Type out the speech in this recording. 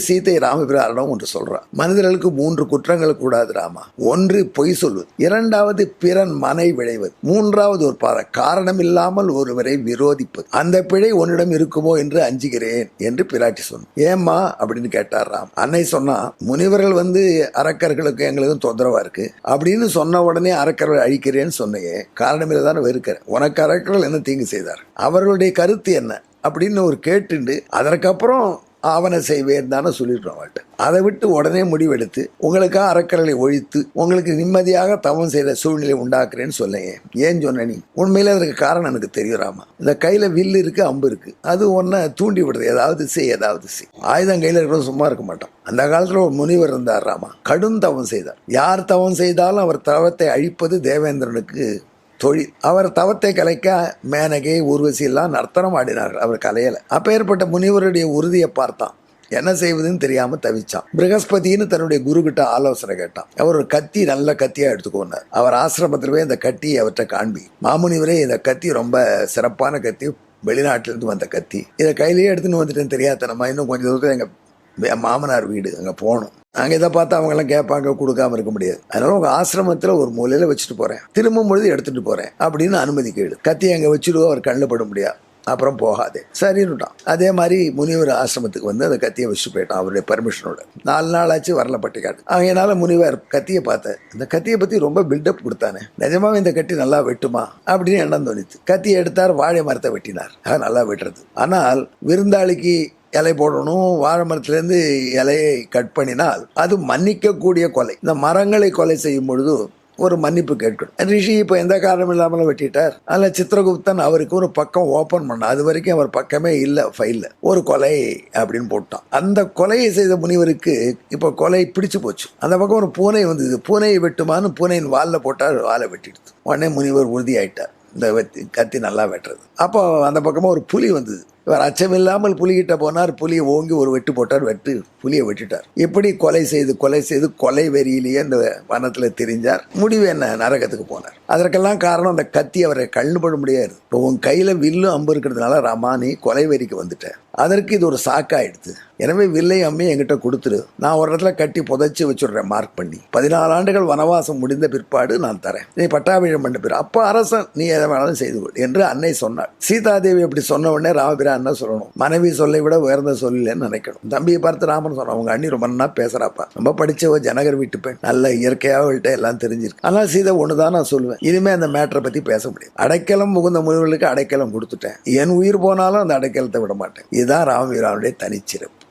சீதை ராமபிராரிடம் ஒன்று சொல்றான். மனிதர்களுக்கு மூன்று குற்றங்கள் கூடாது ராமா. ஒன்று பொய் சொல்வது. இரண்டாவது பிறன் மனை விளைவது. மூன்றாவது ஒரு பார காரணம் இல்லாமல் ஒருவரை விரோதிப்பது. அந்த பிழை உன்னிடம் இருக்குமோ என்று அஞ்சுகிறேன் என்று பிராட்டி சொன்ன ஏம்மா அப்படின்னு கேட்டார் ராம். அன்னை சொன்னா முனிவர்கள் வந்து அரக்கர்களுக்கு எங்களுக்கும் தொந்தரவா இருக்கு. அப்படின்னு சொன்ன உடனே அரக்கர்கள் அழிக்கிறேன்னு சொன்னையே. காரணம் தானே வெறுக்கிறேன் உனக்கு அரக்கர்கள் என்ன தீங்கு செய்தார்? அவர்களுடைய கருத்து என்ன? அப்படின்னு ஒரு கேட்டுண்டு அதற்கப்புறம் ஆவண செய்வேன் தானே சொல்லிடுறோம் அவள்கிட்ட அதை விட்டு உடனே முடிவெடுத்து உங்களுக்காக அறக்கடலை ஒழித்து உங்களுக்கு நிம்மதியாக தவம் செய்கிற சூழ்நிலை உண்டாக்குறேன்னு சொல்லுங்க. ஏன் சொன்ன நீ? உண்மையில் அதற்கு காரணம் எனக்கு தெரியுறாமா இந்த கையில் வில்லு இருக்குது அம்பு இருக்குது அது ஒன்றை தூண்டி விடுறது ஏதாவது செய் ஏதாவது செய். ஆயுதம் கையில் இருக்கிற சும்மா இருக்க மாட்டோம் அந்த காலத்தில் ஒரு முனிவர் இருந்தார் ராமா. கடும் தவம் செய்தார். யார் தவம் செய்தாலும் அவர் தவத்தை அழிப்பது தேவேந்திரனுக்கு தொழில் அவர் தவத்தை கலைக்க மேனகை ஊர்வசி எல்லாம் நர்த்தனம் ஆடினார்கள். அவர் கலையலை. அப்போ ஏற்பட்ட முனிவருடைய உறுதியை பார்த்தான். என்ன செய்வதுன்னு தெரியாமல் தவிச்சான். பிரகஸ்பதினு தன்னுடைய குரு கிட்ட ஆலோசனை கேட்டான். அவர் ஒரு கத்தி நல்ல கத்தியாக எடுத்துக்கோனார் அவர் ஆசிரமத்தில் போய் இந்த கத்தி அவர்கிட்ட காண்பி. மாமுனிவரே இந்த கத்தி ரொம்ப சிறப்பான கத்தி. வெளிநாட்டிலேருந்து வந்த கத்தி. இதை கையிலேயே எடுத்துன்னு வந்துட்டேன்னு தெரியாதனமா? இன்னும் கொஞ்சம் தூரத்தில் எங்கள் என் மாமனார் வீடு அங்கே போகணும். அங்கே இதை பார்த்து அவங்கெல்லாம் கேட்பாங்க கொடுக்காம இருக்க முடியாது. அதனால உங்கள் ஆசிரமத்தில் ஒரு மூலையில் வச்சுட்டு போகிறேன் திரும்பும் பொழுது எடுத்துகிட்டு போகிறேன் அப்படின்னு அனுமதி கேடு கத்தி அங்கே வச்சுருவோம் அவர் கண்ணில் பட முடியாது. அப்புறம் போகாதே. சரின்னுட்டான். அதே மாதிரி முனிவர் ஆசிரமத்துக்கு வந்து அந்த கத்தியை வச்சுட்டு போயிட்டான் அவருடைய பர்மிஷனோட நாலு நாள் ஆச்சு வரல பட்டிக்காடு அதனால முனிவர் கத்தியை பார்த்தேன் இந்த கத்தியை பற்றி ரொம்ப பில்டப் கொடுத்தானே. நிஜமாவே இந்த கத்தி நல்லா வெட்டுமா? அப்படின்னு எண்ணம் தோணித்து. கத்தியை எடுத்தார் வாழை மரத்தை வெட்டினார். ஆக நல்லா வெட்டுறது. ஆனால் விருந்தாளிக்கு இலை போடணும் வாழை மரத்துலேருந்து இலையை கட் பண்ணினால் அது மன்னிக்கக்கூடிய கொலை. இந்த மரங்களை கொலை செய்யும் பொழுது ஒரு மன்னிப்பு கேட்கணும். ரிஷி இப்போ எந்த காரணம் இல்லாமல் வெட்டிட்டார். அதில் சித்திரகுப்தன் அவருக்கு ஒரு பக்கம் ஓப்பன் பண்ண அது வரைக்கும் அவர் பக்கமே இல்லை ஃபைலில் ஒரு கொலை அப்படின்னு போட்டான். அந்த கொலையை செய்த முனிவருக்கு இப்போ கொலை பிடிச்சு போச்சு. அந்த பக்கம் ஒரு பூனை வந்தது. பூனையை வெட்டுமான்னு பூனையின் வாலில் போட்டார் வாலை வெட்டிடுது உடனே முனிவர் உறுதியாயிட்டார். இந்த கத்தி நல்லா வெட்டுறது. அப்போ அந்த பக்கமாக ஒரு புலி வந்தது. இவர் அச்சமில்லாமல் புலிகிட்ட போனார். புலியை ஓங்கி ஒரு வெட்டு போட்டார். வெட்டு புலியை வெட்டிட்டார். இப்படி கொலை செய்து கொலை செய்து கொலை வெறியிலேயே அந்த வனத்தில் தெரிஞ்சார். முடிவு என்ன? நரகத்துக்கு போனார். அதற்கெல்லாம் காரணம் அந்த கத்தி அவரை கண்ணுபட முடியாது. இப்போ உன் கையில் வில்லும் அம்பு இருக்கிறதுனால ரமானி கொலை வெறிக்கு வந்துட்டேன் அதற்கு இது ஒரு சாக்காயிடுது எனவே வில்லை அம்மி என்கிட்ட கொடுத்துரு. நான் ஒரு இடத்துல கட்டி புதைச்சி வச்சுடுறேன். மார்க் பண்ணி. பதினாலு ஆண்டுகள் வனவாசம் முடிந்த பிற்பாடு நான் தரேன். நீ பட்டாபிஷம் பண்ண பிறகு அப்போ அரசன் நீ எதை வேணாலும் செய்து கொள் என்று அன்னை சொன்னாள். சீதாதேவி அப்படி சொன்ன உடனே ராமபிரான் என்ன சொல்லணும்? மனைவி சொல்லை விட உயர்ந்த சொல்லலன்னு நினைக்கணும். தம்பியை பார்த்து ராமன் சொன்னான் அவங்க அண்ணி ரொம்ப நல்லா பேசுறாப்பா. ரொம்ப படிச்சவ ஜனகர் வீட்டு பெண். நல்ல இயற்கையாக அவள்கிட்ட எல்லாம் தெரிஞ்சிருக்கு. ஆனால் சீதை ஒன்று தான் நான் சொல்லுவேன். இனிமே அந்த மேட்டரை பற்றி பேச முடியாது. அடைக்கலம் முகுந்த முனிவர்களுக்கு அடைக்கலம் கொடுத்துட்டேன். என் உயிர் போனாலும் அந்த அடைக்கலத்தை விட மாட்டேன். இதுதான் ராமவீராவுடைய தனிச்சிறப்பு.